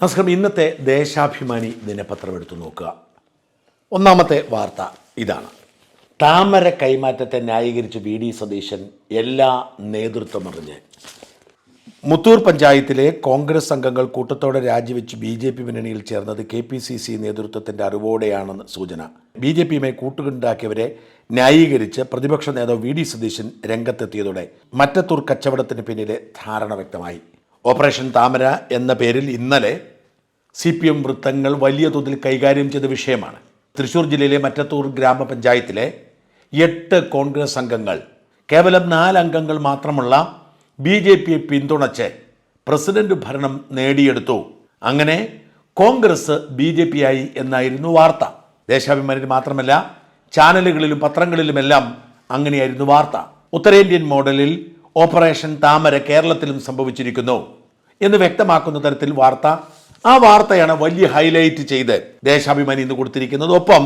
നമസ്കാരം. ഇന്നത്തെ ദേശാഭിമാനി ദിനപത്രം എടുത്തു നോക്കുക. ഒന്നാമത്തെ വാർത്ത ഇതാണ്. താമര കൈമാറ്റത്തെ ന്യായീകരിച്ച് വി ഡി സതീശൻ എല്ലാ നേതൃത്വം അറിഞ്ഞ്. മുത്തൂർ പഞ്ചായത്തിലെ കോൺഗ്രസ് അംഗങ്ങൾ കൂട്ടത്തോടെ രാജിവെച്ച് ബി ജെ പി മുന്നണിയിൽ ചേർന്നത് കെ പി സി സി നേതൃത്വത്തിന്റെ അറിവോടെയാണെന്ന് സൂചന. ബി ജെ പിയുമായി കൂട്ടുകൊണ്ടാക്കിയവരെ ന്യായീകരിച്ച് പ്രതിപക്ഷ നേതാവ് വി ഡി സതീശൻ രംഗത്തെത്തിയതോടെ മറ്റത്തൂർ കച്ചവടത്തിന് പിന്നിലെ ധാരണ വ്യക്തമായി. ഓപ്പറേഷൻ താമര എന്ന പേരിൽ ഇന്നലെ സി പി എം വൃത്തങ്ങൾ വലിയ തോതിൽ കൈകാര്യം ചെയ്ത വിഷയമാണ്. തൃശൂർ ജില്ലയിലെ മറ്റത്തൂർ ഗ്രാമപഞ്ചായത്തിലെ എട്ട് കോൺഗ്രസ് അംഗങ്ങൾ കേവലം നാല് അംഗങ്ങൾ മാത്രമുള്ള ബി ജെ പിയെ പിന്തുണച്ച് പ്രസിഡന്റ് ഭരണം നേടിയെടുത്തു. അങ്ങനെ കോൺഗ്രസ് ബി ജെ പി ആയി എന്നായിരുന്നു വാർത്ത. ദേശാഭിമാനിയിൽ മാത്രമല്ല ചാനലുകളിലും പത്രങ്ങളിലുമെല്ലാം അങ്ങനെയായിരുന്നു വാർത്ത. ഉത്തരേന്ത്യൻ മോഡലിൽ ഓപ്പറേഷൻ താമര കേരളത്തിലും സംഭവിച്ചിരിക്കുന്നു. എന്ന് വ്യക്തമാക്കുന്ന തരത്തിൽ വാർത്ത. ആ വാർത്തയാണ് വലിയ ഹൈലൈറ്റ് ചെയ്ത് ദേശാഭിമാനി ഇന്ന് കൊടുത്തിരിക്കുന്നത്. ഒപ്പം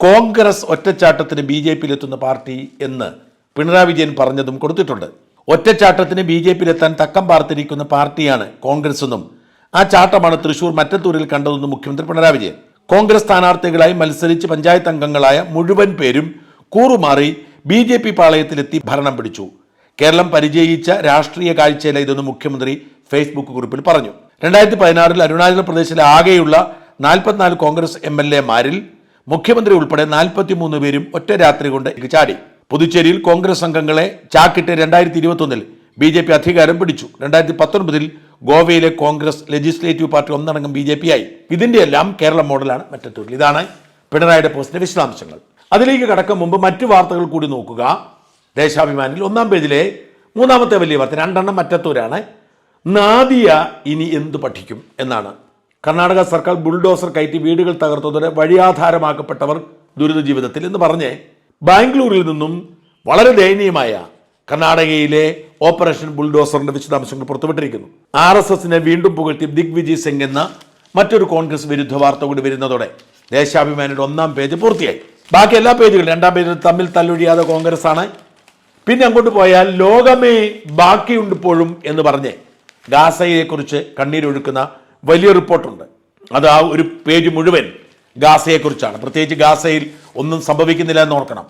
കോൺഗ്രസ് ഒറ്റച്ചാട്ടത്തിന് ബി ജെ പിയിലെത്തുന്ന പാർട്ടി എന്ന് പിണറായി വിജയൻ പറഞ്ഞതും കൊടുത്തിട്ടുണ്ട്. ഒറ്റച്ചാട്ടത്തിന് ബി ജെ പിയിലെത്താൻ തക്കം പാർത്തിരിക്കുന്ന പാർട്ടിയാണ് കോൺഗ്രസ് എന്നും ആ ചാട്ടമാണ് തൃശൂർ മറ്റത്തൂരിൽ കണ്ടതെന്നും മുഖ്യമന്ത്രി പിണറായി വിജയൻ. കോൺഗ്രസ് സ്ഥാനാർത്ഥികളായി മത്സരിച്ച് പഞ്ചായത്ത് അംഗങ്ങളായ മുഴുവൻ പേരും കൂറുമാറി ബി ജെ പി പാളയത്തിലെത്തി ഭരണം പിടിച്ചു. കേരളം പരിചയിച്ച രാഷ്ട്രീയ കാഴ്ചയിലെ ഇതെന്ന് മുഖ്യമന്ത്രി ഫേസ്ബുക്ക് കുറിപ്പിൽ പറഞ്ഞു. രണ്ടായിരത്തി പതിനാറിൽ അരുണാചൽ പ്രദേശിലെ ആകെയുള്ള നാൽപ്പത്തിനാല് കോൺഗ്രസ് എം എൽ എമാരിൽ മുഖ്യമന്ത്രി ഉൾപ്പെടെ നാൽപ്പത്തിമൂന്ന് പേരും ഒറ്റ രാത്രി കൊണ്ട് ചാടി. പുതുച്ചേരിയിൽ കോൺഗ്രസ് അംഗങ്ങളെ ചാക്കിട്ട് രണ്ടായിരത്തി ഇരുപത്തൊന്നിൽ ബി ജെ പി അധികാരം പിടിച്ചു. രണ്ടായിരത്തി പത്തൊൻപതിൽ ഗോവയിലെ കോൺഗ്രസ് ലെജിസ്ലേറ്റീവ് പാർട്ടി ഒന്നടങ്കം ബി ജെ പി ആയി ഇതിന്റെ എല്ലാം കേരള മോഡലാണ് മറ്റത്തൂരിൽ ഇതാണ് പിണറായിയുടെ പോസ്റ്റിന്റെ വിശദാംശങ്ങൾ. അതിലേക്ക് കടക്കും മുമ്പ് മറ്റു വാർത്തകൾ കൂടി നോക്കുക. ദേശാഭിമാനിൽ ഒന്നാം പേജിലെ മൂന്നാമത്തെ വലിയ വാർത്ത. രണ്ടെണ്ണം മറ്റത്തൂരാണ്. നാദിയ ഇനി എന്ത് പഠിക്കും എന്നാണ്. കർണാടക സർക്കാർ ബുൾഡോസർ കയറ്റി വീടുകൾ തകർത്തതോടെ വഴിയാധാരമാക്കപ്പെട്ടവർ ദുരിത ജീവിതത്തിൽ എന്ന് പറഞ്ഞ് ബാംഗ്ലൂരിൽ നിന്നും വളരെ ദയനീയമായ കർണാടകയിലെ ഓപ്പറേഷൻ ബുൾഡോസറിന്റെ വിശദാംശങ്ങൾ പുറത്തുവിട്ടിരിക്കുന്നു. ആർ എസ് എസിനെ വീണ്ടും പുകഴ്ത്തി ദിഗ്വിജയ് സിംഗ് എന്ന മറ്റൊരു കോൺഗ്രസ് വിരുദ്ധ വാർത്ത കൂടി വരുന്നതോടെ ദേശാഭിമാനിയുടെ ഒന്നാം പേജ് പൂർത്തിയായി. ബാക്കി എല്ലാ പേജുകളും രണ്ടാം പേജിൽ തമ്മിൽ തല്ലൊഴിയാതെ കോൺഗ്രസ് ആണ് പിന്നെ അങ്ങോട്ട് പോയാൽ ലോകമേ ബാക്കിയുണ്ടിപ്പോഴും എന്ന് പറഞ്ഞ് ഗാസയെക്കുറിച്ച് കണ്ണീരൊഴുക്കുന്ന വലിയ റിപ്പോർട്ടുണ്ട്. അത് ആ ഒരു പേജ് മുഴുവൻ ഗാസയെക്കുറിച്ചാണ്. പ്രത്യേകിച്ച് ഗാസയിൽ ഒന്നും സംഭവിക്കുന്നില്ല എന്ന് ഓർക്കണം.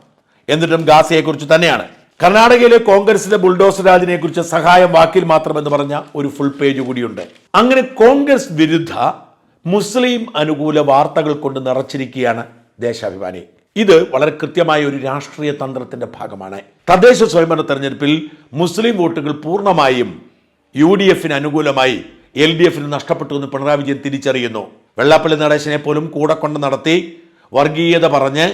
എന്നിട്ടും ഗാസയെക്കുറിച്ച് തന്നെയാണ്. കർണാടകയിലെ കോൺഗ്രസിന്റെ ബുൾഡോസർ രാജിനെ കുറിച്ച് സഹായം വാക്കിൽ മാത്രം എന്ന് പറഞ്ഞ ഒരു ഫുൾ പേജ് കൂടിയുണ്ട്. അങ്ങനെ കോൺഗ്രസ് വിരുദ്ധ മുസ്ലിം അനുകൂല വാർത്തകൾ കൊണ്ട് നിറച്ചിരിക്കുകയാണ് ദേശാഭിമാനി. ഇത് വളരെ കൃത്യമായ ഒരു രാഷ്ട്രീയ തന്ത്രത്തിന്റെ ഭാഗമാണ്. തദ്ദേശ സ്വയംഭരണ തെരഞ്ഞെടുപ്പിൽ മുസ്ലിം വോട്ടുകൾ പൂർണമായും യു ഡി എഫിന് അനുകൂലമായി എൽ ഡി എഫിന് നഷ്ടപ്പെട്ടു എന്ന് പിണറായി വിജയൻ തിരിച്ചറിയുന്നു. വെള്ളാപ്പള്ളി നടേശനെ പോലും കൂടെ കൊണ്ട് നടത്തി വർഗീയത പറഞ്ഞ്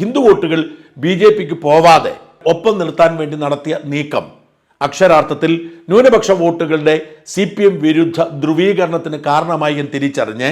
ഹിന്ദു വോട്ടുകൾ ബി ജെ പിക്ക് പോവാതെ ഒപ്പം നിർത്താൻ വേണ്ടി നടത്തിയ നീക്കം. അക്ഷരാർത്ഥത്തിൽ ന്യൂനപക്ഷ വോട്ടുകളുടെ സി പി എം വിരുദ്ധ ധ്രുവീകരണത്തിന് കാരണമായി എന്ന് തിരിച്ചറിഞ്ഞ്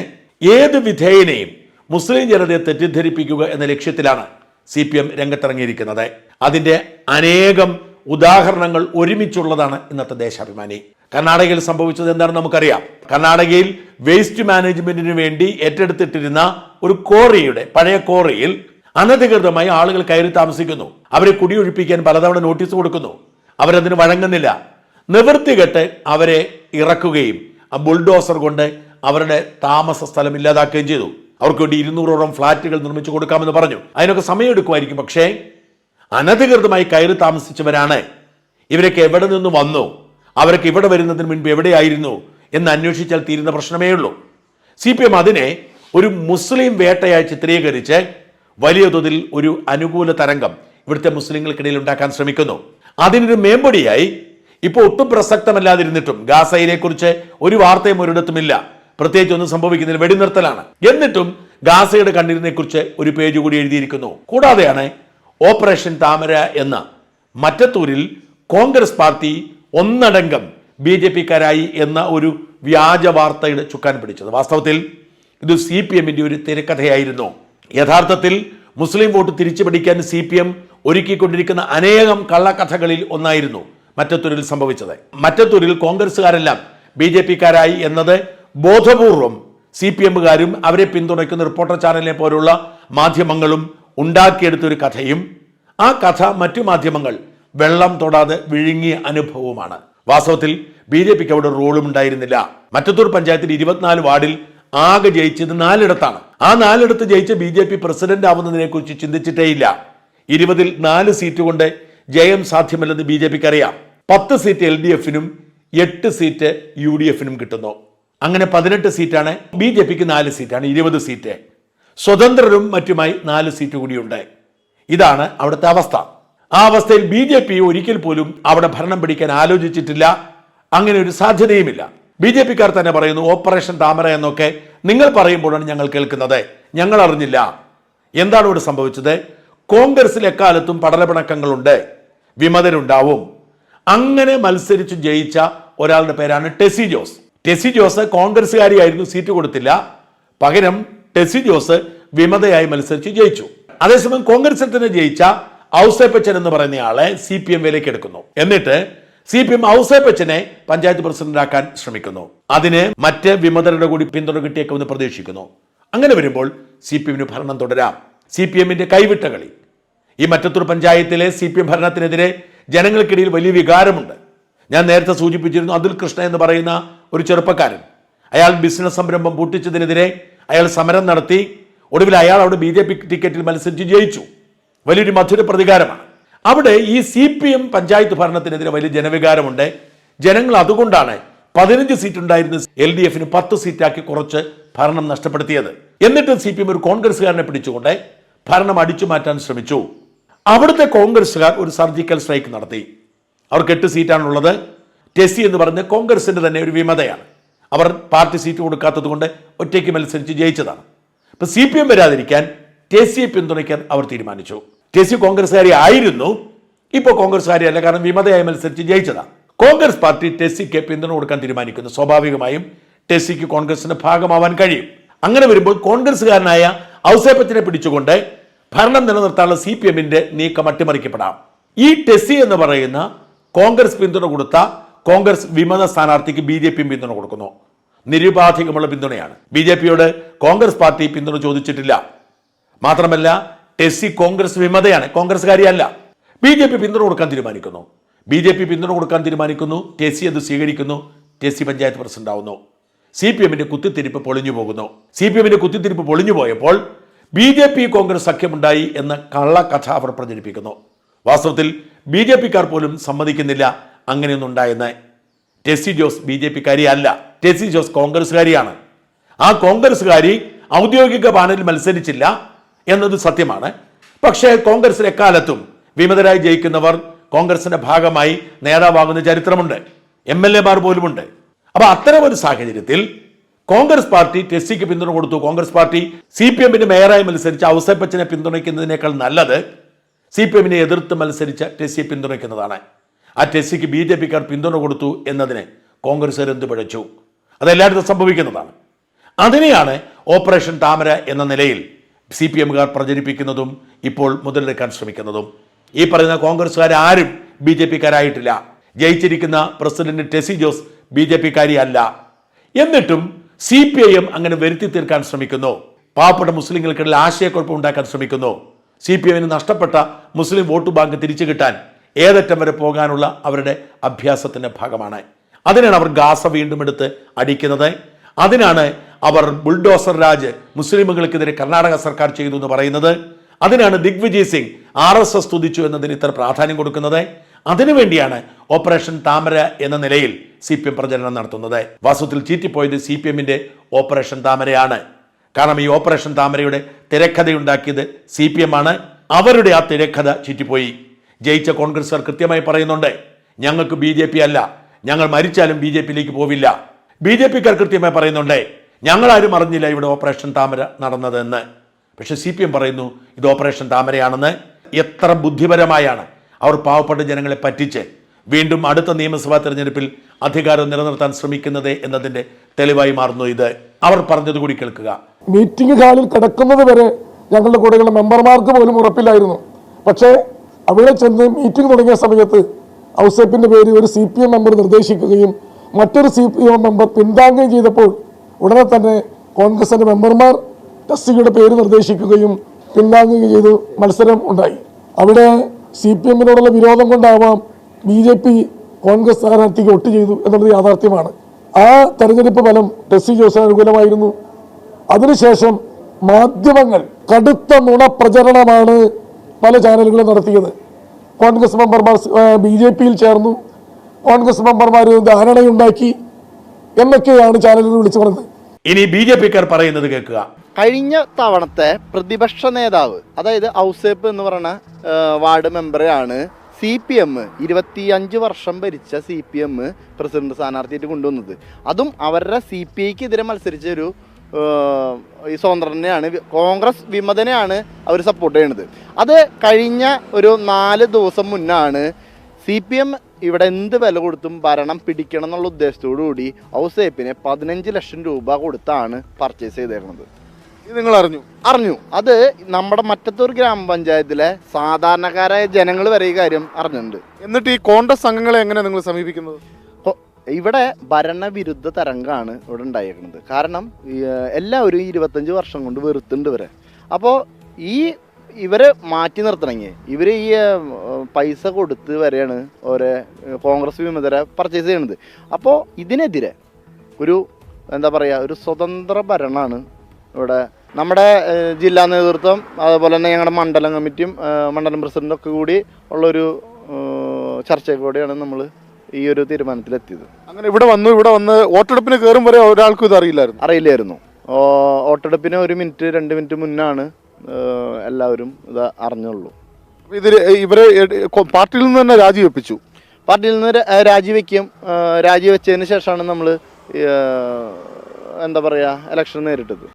ഏത് വിധേയനെയും മുസ്ലിം ജനതയെ തെറ്റിദ്ധരിപ്പിക്കുക എന്ന ലക്ഷ്യത്തിലാണ് സി പി എം രംഗത്തിറങ്ങിയിരിക്കുന്നത്. അതിന്റെ അനേകം ഉദാഹരണങ്ങൾ ഒരുമിച്ചുള്ളതാണ് ഇന്നത്തെ ദേശാഭിമാനി. കർണാടകയിൽ സംഭവിച്ചത് എന്താണെന്ന് നമുക്കറിയാം. കർണാടകയിൽ വേസ്റ്റ് മാനേജ്മെന്റിന് വേണ്ടി ഏറ്റെടുത്തിട്ടിരുന്ന ഒരു കോറിയുടെ പഴയ കോറിയിൽ അനധികൃതമായി ആളുകൾ കയറി താമസിക്കുന്നു. അവരെ കുടിയൊഴിപ്പിക്കാൻ പലതവണ നോട്ടീസ് കൊടുക്കുന്നു. അവരതിന് വഴങ്ങുന്നില്ല. നിവൃത്തികെട്ട് അവരെ ഇറക്കുകയും ബുൾഡോസർ കൊണ്ട് അവരുടെ താമസ സ്ഥലം ഇല്ലാതാക്കുകയും ചെയ്തു. അവർക്ക് വേണ്ടി ഇരുന്നൂറോളം ഫ്ളാറ്റുകൾ നിർമ്മിച്ചു കൊടുക്കാമെന്ന് പറഞ്ഞു. അതിനൊക്കെ സമയമെടുക്കുമായിരിക്കും. പക്ഷേ അനധികൃതമായി കയറി താമസിച്ചവരാണ്. ഇവരൊക്കെ എവിടെ നിന്ന് വന്നു? അവരൊക്കെ ഇവിടെ വരുന്നതിന് മുൻപ് എവിടെയായിരുന്നു എന്ന് അന്വേഷിച്ചാൽ തീരുന്ന പ്രശ്നമേ ഉള്ളൂ. സി പി എം അതിനെ ഒരു മുസ്ലിം വേട്ടയായി ചിത്രീകരിച്ച് വലിയ തോതിൽ ഒരു അനുകൂല തരംഗം ഇവിടുത്തെ മുസ്ലിങ്ങൾക്കിടയിൽ ഉണ്ടാക്കാൻ ശ്രമിക്കുന്നു. അതിനൊരു മേമ്പൊടിയായി ഇപ്പോൾ ഒട്ടും പ്രസക്തമല്ലാതിരുന്നിട്ടും ഗാസയിലെ കുറിച്ച് ഒരു വാർത്തയും ഒരിടത്തുമില്ല. പ്രത്യേകിച്ച് ഒന്നും സംഭവിക്കുന്നില്ല വെടിനിർത്തലാണ്. എന്നിട്ടും ഗാസയുടെ കണ്ണീരിനെ കുറിച്ച് ഒരു പേജ് കൂടി എഴുതിയിരിക്കുന്നു. കൂടാതെയാണ് ഓപ്പറേഷൻ താമര എന്ന മറ്റത്തൂരിൽ കോൺഗ്രസ് പാർട്ടി ഒന്നടങ്കം ബി ജെ പിക്കാരായി എന്ന ഒരു വ്യാജ വാർത്തയുടെ ചുക്കാൻ പിടിച്ചത്. വാസ്തവത്തിൽ ഇത് സി പി എമ്മിന്റെ ഒരു തിരക്കഥയായിരുന്നു. യഥാർത്ഥത്തിൽ മുസ്ലിം വോട്ട് തിരിച്ചു പിടിക്കാൻ സി പി എം ഒരുക്കിക്കൊണ്ടിരിക്കുന്ന അനേകം കള്ളക്കഥകളിൽ ഒന്നായിരുന്നു മറ്റത്തൂരിൽ സംഭവിച്ചത്. മറ്റത്തൂരിൽ കോൺഗ്രസ്സുകാരെല്ലാം ബി ജെ പിക്കാരായി എന്നത് ബോധപൂർവം സി പി എമ്മുകാരും അവരെ പിന്തുണയ്ക്കുന്ന റിപ്പോർട്ടർ ചാനലിനെ പോലുള്ള മാധ്യമങ്ങളും ഉണ്ടാക്കിയെടുത്തൊരു കഥയും ആ കഥ മറ്റു മാധ്യമങ്ങൾ വെള്ളം തൊടാതെ വിഴുങ്ങിയ അനുഭവമാണ് വാസ്തവത്തിൽ ബി ജെ പിക്ക് അവിടെ റോളും ഉണ്ടായിരുന്നില്ല. മറ്റത്തൂർ പഞ്ചായത്തിൽ ഇരുപത്തിനാല് വാർഡിൽ ആകെ ജയിച്ചത് നാലിടത്താണ്. ആ നാലിടത്ത് ജയിച്ച ബി ജെ പി പ്രസിഡന്റ് ആവുന്നതിനെ കുറിച്ച് ചിന്തിച്ചിട്ടേയില്ല ഇരുപതിൽ നാല് സീറ്റ് കൊണ്ട് ജയം സാധ്യമല്ലെന്ന് ബി ജെ പിക്ക് അറിയാം. പത്ത് സീറ്റ് എൽ ഡി എഫിനും എട്ട് സീറ്റ് യു ഡി എഫിനും കിട്ടുന്നു. അങ്ങനെ പതിനെട്ട് സീറ്റാണ് ബി ജെ പിക്ക് നാല് സീറ്റാണ് ഇരുപത് സീറ്റ്. സ്വതന്ത്രരും മറ്റുമായി നാല് സീറ്റ് കൂടിയുണ്ട്. ഇതാണ് അവിടുത്തെ അവസ്ഥ. ആ അവസ്ഥയിൽ ബി ജെ പി ഒരിക്കൽ പോലും അവിടെ ഭരണം പിടിക്കാൻ ആലോചിച്ചിട്ടില്ല. അങ്ങനെ ഒരു സാധ്യതയുമില്ല. ബി ജെ പിക്കാർ തന്നെ പറയുന്നു ഓപ്പറേഷൻ താമര എന്നൊക്കെ നിങ്ങൾ പറയുമ്പോഴാണ് ഞങ്ങൾ കേൾക്കുന്നത്. ഞങ്ങൾ അറിഞ്ഞില്ല. എന്താണ് ഇവിടെ സംഭവിച്ചത്? കോൺഗ്രസിൽ എക്കാലത്തും പടലപിണക്കങ്ങളുണ്ട്. വിമതരുണ്ടാവും. അങ്ങനെ മത്സരിച്ച് ജയിച്ച ഒരാളുടെ പേരാണ് ടെസി ജോസ്. ടെസി ജോസ് കോൺഗ്രസ്സുകാരിയായിരുന്നു സീറ്റ് കൊടുത്തില്ല. പകരം ടെസി ജോസ് വിമതയായി മത്സരിച്ച് ജയിച്ചു. അതേസമയം കോൺഗ്രസിൽ തന്നെ ജയിച്ച ഔസേപ്പച്ചൻ എന്ന് പറയുന്ന ആളെ സി പി എം വിലേക്ക് എടുക്കുന്നു. എന്നിട്ട് സി പി എം ഔസേപ്പച്ചനെ പഞ്ചായത്ത് പ്രസിഡന്റാക്കാൻ ശ്രമിക്കുന്നു. അതിന് മറ്റ് വിമതരുടെ കൂടി പിന്തുണ കിട്ടിയേക്കുമെന്ന് പ്രതീക്ഷിക്കുന്നു. അങ്ങനെ വരുമ്പോൾ സി പി എമ്മിന് ഭരണം തുടരാം. സി പി എമ്മിന്റെ കൈവിട്ട കളി. ഈ മറ്റത്തൂർ പഞ്ചായത്തിലെ സി പി എം ഭരണത്തിനെതിരെ ജനങ്ങൾക്കിടയിൽ വലിയ വികാരമുണ്ട്. ഞാൻ നേരത്തെ സൂചിപ്പിച്ചിരുന്നു അതുൽ കൃഷ്ണ എന്ന് പറയുന്ന ഒരു ചെറുപ്പക്കാരൻ. അയാൾ ബിസിനസ് സംരംഭം പൂട്ടിച്ചതിനെതിരെ അയാൾ സമരം നടത്തി. ഒടുവിൽ അയാൾ അവിടെ ബി ജെ പി ടിക്കറ്റിൽ മത്സരിച്ച് ജയിച്ചു. വലിയൊരു മധുര പ്രതികാരമാണ് അവിടെ ഈ സി പി എം പഞ്ചായത്ത് ഭരണത്തിനെതിരെ വലിയ ജനവികാരമുണ്ട്. ജനങ്ങൾ അതുകൊണ്ടാണ് പതിനഞ്ച് സീറ്റ് ഉണ്ടായിരുന്ന എൽ ഡി എഫിന് പത്ത് സീറ്റാക്കി കുറച്ച് ഭരണം നഷ്ടപ്പെടുത്തിയത്. എന്നിട്ട് സി പി എം ഒരു കോൺഗ്രസ്സുകാരനെ പിടിച്ചുകൊണ്ട് ഭരണം അടിച്ചു മാറ്റാൻ ശ്രമിച്ചു. അവിടുത്തെ കോൺഗ്രസ്സുകാർ ഒരു സർജിക്കൽ സ്ട്രൈക്ക് നടത്തി. അവർക്ക് എട്ട് സീറ്റാണുള്ളത്. ടെസി എന്ന് പറഞ്ഞ കോൺഗ്രസിന്റെ തന്നെ ഒരു വിമതയാണ്. അവർ പാർട്ടി സീറ്റ് കൊടുക്കാത്തത് കൊണ്ട് ഒറ്റയ്ക്ക് മത്സരിച്ച് ജയിച്ചതാണ്. ഇപ്പൊ സി പി എം വരാതിരിക്കാൻ ടെസിയെ പിന്തുണയ്ക്കാൻ അവർ തീരുമാനിച്ചു. ടെസി കോൺഗ്രസ്സുകാരി ആയിരുന്നു ഇപ്പോൾ കോൺഗ്രസ്സുകാരി അല്ല കാരണം വിമതയായി മത്സരിച്ച് ജയിച്ചതാണ് കോൺഗ്രസ് പാർട്ടി ടെസ്സിക്ക് പിന്തുണ കൊടുക്കാൻ തീരുമാനിക്കുന്നു. സ്വാഭാവികമായും ടെസ്സിക്ക് കോൺഗ്രസിന്റെ ഭാഗമാവാൻ കഴിയും. അങ്ങനെ വരുമ്പോൾ കോൺഗ്രസ്സുകാരനായ ഔസേപ്പത്തിനെ പിടിച്ചുകൊണ്ട് ഭരണം നിലനിർത്താനുള്ള സി പി എമ്മിന്റെ നീക്കം അട്ടിമറിക്കപ്പെടാം. ഈ ടെസ്സി എന്ന് പറയുന്ന കോൺഗ്രസ് പിന്തുണ കൊടുത്ത കോൺഗ്രസ് വിമത സ്ഥാനാർത്ഥിക്ക് ബി ജെ പിയും പിന്തുണ കൊടുക്കുന്നു. നിരുപാധികമുള്ള പിന്തുണയാണ്. ബി ജെ പിയോട് കോൺഗ്രസ് പാർട്ടി പിന്തുണ ചോദിച്ചിട്ടില്ല. മാത്രമല്ല ടെസ്സി കോൺഗ്രസ് വിമതയാണ്. കോൺഗ്രസ്സുകാരിയല്ല. ബി ജെ പി പിന്തുണ കൊടുക്കാൻ തീരുമാനിക്കുന്നു. ബി ജെ പി പിന്തുണ കൊടുക്കാൻ തീരുമാനിക്കുന്നു. ടെസ്സി അത് സ്വീകരിക്കുന്നു. ടെസ്സി പഞ്ചായത്ത് പ്രസിഡന്റ് ആവുന്നു. സി പി എമ്മിന്റെ കുത്തിത്തിരിപ്പ് പൊളിഞ്ഞു പോകുന്നു. സി പി എമ്മിന്റെ കുത്തിത്തിരിപ്പ് പൊളിഞ്ഞു പോയപ്പോൾ ബി ജെ പി കോൺഗ്രസ് സഖ്യമുണ്ടായി എന്ന കള്ളക്കഥ അവർ പ്രചരിപ്പിക്കുന്നു. വാസ്തവത്തിൽ ബി ജെ പിക്കാർ പോലും സമ്മതിക്കുന്നില്ല അങ്ങനെയൊന്നും ഉണ്ടായെന്ന് ടെസ്സി ജോസ് ബി ജെ പിക്കാരി അല്ല ടെസ്സി ജോസ് കോൺഗ്രസ്സുകാരിയാണ്. ആ കോൺഗ്രസ്സുകാരി ഔദ്യോഗിക പാനലിൽ മത്സരിച്ചില്ല. എന്നത് സത്യമാണ്. പക്ഷേ കോൺഗ്രസ് എക്കാലത്തും വിമതരായി ജയിക്കുന്നവർ കോൺഗ്രസിന്റെ ഭാഗമായി നേതാവാകുന്ന ചരിത്രമുണ്ട്. എം എൽ എമാർ പോലുമുണ്ട്. അപ്പൊ അത്തരം ഒരു സാഹചര്യത്തിൽ കോൺഗ്രസ് പാർട്ടി ടെസ്സിക്ക് പിന്തുണ കൊടുത്തു. കോൺഗ്രസ് പാർട്ടി സി പി എമ്മിന്റെ മേയറായി മത്സരിച്ച ഔസപ്പച്ചനെ പിന്തുണയ്ക്കുന്നതിനേക്കാൾ നല്ലത് സി പി എമ്മിനെ എതിർത്ത് മത്സരിച്ച ടെസ്സിയെ പിന്തുണയ്ക്കുന്നതാണ്. ആ ടെസ്സിക്ക് ബി ജെ പിക്കാർ പിന്തുണ കൊടുത്തു എന്നതിന് കോൺഗ്രസ് എന്ത് പിഴച്ചു? അതെല്ലായിടത്തും സംഭവിക്കുന്നതാണ്. അതിനെയാണ് ഓപ്പറേഷൻ താമര എന്ന നിലയിൽ സി പി എമ്മുകാർ പ്രചരിപ്പിക്കുന്നതും ഇപ്പോൾ മുതലെടുക്കാൻ ശ്രമിക്കുന്നതും. ഈ പറയുന്ന കോൺഗ്രസ്സുകാർ ആരും ബി ജെ പിക്കാരായിട്ടില്ല. ജയിച്ചിരിക്കുന്ന president Tessy Jose B J പിക്കാരിയല്ല. എന്നിട്ടും സി പി ഐ എം അങ്ങനെ വരുത്തി തീർക്കാൻ ശ്രമിക്കുന്നു. പാവപ്പെട്ട മുസ്ലിങ്ങൾക്കിടയിൽ ആശയക്കുഴപ്പം ഉണ്ടാക്കാൻ ശ്രമിക്കുന്നു. സി പി എമ്മിന് നഷ്ടപ്പെട്ട മുസ്ലിം വോട്ട് ബാങ്ക് തിരിച്ചു കിട്ടാൻ ഏതറ്റം വരെ പോകാനുള്ള അവരുടെ അഭ്യാസത്തിന്റെ ഭാഗമാണ്. അതിനാണ് അവർ ഗാസ വീണ്ടും എടുത്ത് അടിക്കുന്നത്. അതിനാണ് അവർ ബുൾഡോസർ രാജ് മുസ്ലിമുകൾക്കെതിരെ കർണാടക സർക്കാർ ചെയ്തു എന്ന് പറയുന്നത്. അതിനാണ് Digvijay Singh R S S സ്തുതിച്ചു എന്നതിന് ഇത്ര പ്രാധാന്യം കൊടുക്കുന്നത്. അതിനുവേണ്ടിയാണ് ഓപ്പറേഷൻ താമര എന്ന നിലയിൽ സി പി എം പ്രചരണം നടത്തുന്നത്. വാസ്തവത്തിൽ ചീറ്റിപ്പോയത് സി പി എമ്മിന്റെ ഓപ്പറേഷൻ താമരയാണ്. കാരണം ഈ ഓപ്പറേഷൻ താമരയുടെ തിരക്കഥയുണ്ടാക്കിയത് സി പി എം ആണ് അവരുടെ ആ തിരക്കഥ ചീറ്റിപ്പോയി. ജയിച്ച കോൺഗ്രസ്സുകാർ കൃത്യമായി പറയുന്നുണ്ട് ഞങ്ങൾക്ക് ബി ജെ പി അല്ല. ഞങ്ങൾ മരിച്ചാലും ബി ജെ പിയിലേക്ക് പോവില്ല. ബി ജെ പിക്കാർ കൃത്യമായി പറയുന്നുണ്ട് ഞങ്ങളാരും അറിഞ്ഞില്ല ഇവിടെ ഓപ്പറേഷൻ താമര നടന്നതെന്ന്. പക്ഷെ സി പി എം പറയുന്നു ഇത് ഓപ്പറേഷൻ താമരയാണെന്ന്. എത്ര ബുദ്ധിപരമായാണ് അവർ പാവപ്പെട്ട ജനങ്ങളെ പറ്റിച്ച് വീണ്ടും അടുത്ത നിയമസഭാ തെരഞ്ഞെടുപ്പിൽ അധികാരം നിലനിർത്താൻ ശ്രമിക്കുന്നത് എന്നതിന്റെ തെളിവായി മാറുന്നു ഇത്. അവർ പറഞ്ഞത് കൂടി കേൾക്കുക. മീറ്റിംഗ് ഹാളിൽ കിടക്കുന്നത് വരെ ഞങ്ങളുടെ കൂടെയുള്ള മെമ്പർമാർക്ക് പോലും ഉറപ്പില്ലായിരുന്നു. പക്ഷേ അവിടെ ചെന്ന് മീറ്റിംഗ് തുടങ്ങിയ സമയത്ത് ഔസേപ്പിന്റെ പേര് ഒരു സി പി എം മെമ്പർ നിർദ്ദേശിക്കുകയും മറ്റൊരു സി പി എം മെമ്പർ പിന്താങ്ങുകയും ചെയ്തപ്പോൾ ഉടനെ തന്നെ കോൺഗ്രസിന്റെ മെമ്പർമാർ തസ്തികയുടെ പേര് നിർദ്ദേശിക്കുകയും പിൻവാങ്ങുകയും ചെയ്തു. മത്സരം ഉണ്ടായി. അവിടെ സി പി എമ്മിനോടുള്ള വിരോധം കൊണ്ടാവാം ബി ജെ പി കോൺഗ്രസ് സ്ഥാനാർത്ഥിക്ക് ഒട്ട് ചെയ്തു എന്നുള്ളത് യാഥാർത്ഥ്യമാണ്. ആ തെരഞ്ഞെടുപ്പ് ഫലം ടെസ്സി ജോസിന് അനുകൂലമായിരുന്നു. അതിനുശേഷം മാധ്യമങ്ങൾ കടുത്ത നുണപ്രചരണമാണ് പല ചാനലുകളും നടത്തിയത്. കോൺഗ്രസ് മെമ്പർമാർ ബി ജെ പിയിൽ ചേർന്നു. കോൺഗ്രസ് മെമ്പർമാർ ധാരണയുണ്ടാക്കി എന്നൊക്കെയാണ് ചാനലുകൾ വിളിച്ചു പറഞ്ഞത്. ഇനി ബി ജെ പിക്കാർ പറയുന്നത് കേൾക്കുക. കഴിഞ്ഞ തവണത്തെ പ്രതിപക്ഷ നേതാവ് അതായത് ഔസേപ്പ് എന്ന് പറയുന്ന വാർഡ് മെമ്പറാണ് സി പി എം ഇരുപത്തി അഞ്ച് വർഷം ഭരിച്ച സി പി എം പ്രസിഡന്റ് സ്ഥാനാർത്ഥിയായിട്ട് കൊണ്ടുവന്നത്. അതും അവരുടെ സി പി ഐക്ക് എതിരെ മത്സരിച്ച ഒരു ഈ സ്വതന്ത്രനെയാണ് കോൺഗ്രസ് വിമതനെയാണ് അവർ സപ്പോർട്ട് ചെയ്യുന്നത് അത് കഴിഞ്ഞ ഒരു നാല് ദിവസം മുന്നാണ് സി പി എം ഇവിടെ എന്ത് വില കൊടുത്തും ഭരണം പിടിക്കണം എന്നുള്ള ഉദ്ദേശത്തോടു കൂടി ഔസേപ്പിനെ പതിനഞ്ച് ലക്ഷം രൂപ കൊടുത്താണ് പർച്ചേസ് ചെയ്തേക്കുന്നത് ഇത് നിങ്ങൾ അറിഞ്ഞു? അറിഞ്ഞു. അത് നമ്മുടെ മറ്റത്തൂർ ഗ്രാമപഞ്ചായത്തിലെ സാധാരണക്കാരായ ജനങ്ങൾ വരെ ഈ കാര്യം അറിഞ്ഞിട്ടുണ്ട്. എന്നിട്ട് ഈ കോൺഗ്രസ് അംഗങ്ങളെ എങ്ങനെ നിങ്ങൾ സമീപിക്കുന്നത്? ഇവിടെ ഭരണവിരുദ്ധ തരംഗമാണ് ഇവിടെ ഉണ്ടായിരിക്കുന്നത്. കാരണം എല്ലാവരും ഇരുപത്തഞ്ച് വർഷം കൊണ്ട് വെറുത്തുണ്ട് ഇവരെ. അപ്പോൾ ഈ ഇവരെ മാറ്റി നിർത്തണമെങ്കിൽ ഇവർ ഈ പൈസ കൊടുത്ത് വരെയാണ് ഓരോ കോൺഗ്രസ് വിമതരെ പർച്ചേസ് ചെയ്യണത്. അപ്പോൾ ഇതിനെതിരെ ഒരു എന്താ പറയുക ഒരു സ്വതന്ത്ര ഭരണമാണ് ഇവിടെ നമ്മുടെ ജില്ലാ നേതൃത്വം അതുപോലെ തന്നെ ഞങ്ങളുടെ മണ്ഡലം കമ്മിറ്റിയും മണ്ഡലം പ്രസിഡന്റും ഒക്കെ കൂടി ഉള്ളൊരു ചർച്ചയിലൂടെയാണ് നമ്മൾ ഈ ഒരു തീരുമാനത്തിലെത്തിയത്. അങ്ങനെ ഇവിടെ വന്നു ഇവിടെ വന്ന് വോട്ടെടുപ്പിന് കയറും വരെ ഒരാൾക്കും ഇത് അറിയില്ലായിരുന്നു. അറിയില്ലായിരുന്നു. വോട്ടെടുപ്പിന് ഒരു മിനിറ്റ് രണ്ട് മിനിറ്റ് മുന്നാണ് എല്ലാവരും ഇത് അറിഞ്ഞുള്ളൂ. ഇതിൽ ഇവരെ പാർട്ടിയിൽ നിന്ന് തന്നെ രാജിവെപ്പിച്ചു. പാർട്ടിയിൽ നിന്ന് രാജിവെക്കും. രാജിവെച്ചതിന് ശേഷമാണ് നമ്മൾ എന്താ പറയുക ഇലക്ഷൻ നേരിട്ടത്.